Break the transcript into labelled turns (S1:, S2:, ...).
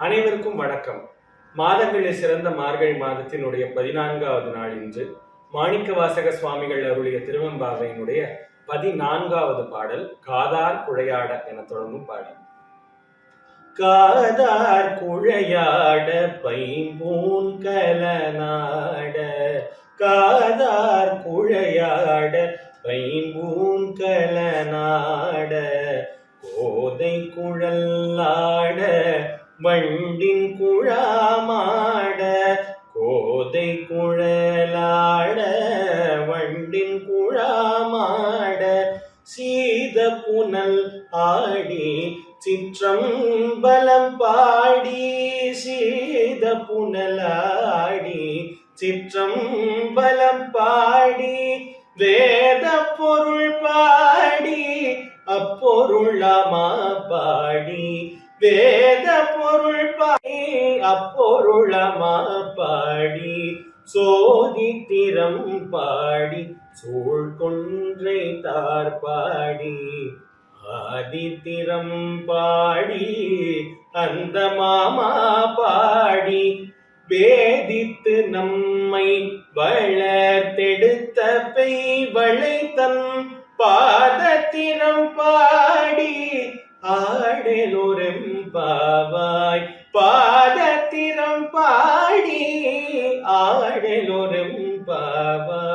S1: அனைவருக்கும் வணக்கம். மாதங்களில் சிறந்த மார்கழி மாதத்தினுடைய பதினான்காவது நாள் இன்று மாணிக்க வாசக சுவாமிகள் அருளிய திருவெம்பாவையினுடைய பதினான்காவது பாடல் காதார் குழையாட என தொடங்கும் பாடல். காதார் குழையாட பைம்பூன் கலநாட காதார் குழையாட பைம்பூன் கலநாட கோதை குழல்லா வண்டின் குழாமாட கோதை குழலாட வண்டின் குழாமாட சீத புனல் ஆடி சிற்றம்பலம் பாடி சீத புனலாடி சிற்றம்பலம் பாடி வேத பொருள் பாடி அப்பொருளமா பாடி வேத பொருள் பாடி அப்பொருளமா பாடி சோதித்திரம் பாடி சூழ் கொன்றை தார் பாடி ஆதித்திரம் பாடி அந்த மாமா பாடி. வேதித்து நம்மை வளர்த்தெடுத்த பெய்வளை தன் பாதத்திரம் பாடி. பாடத்திறம் பாடி ஆடலொரும் பாவா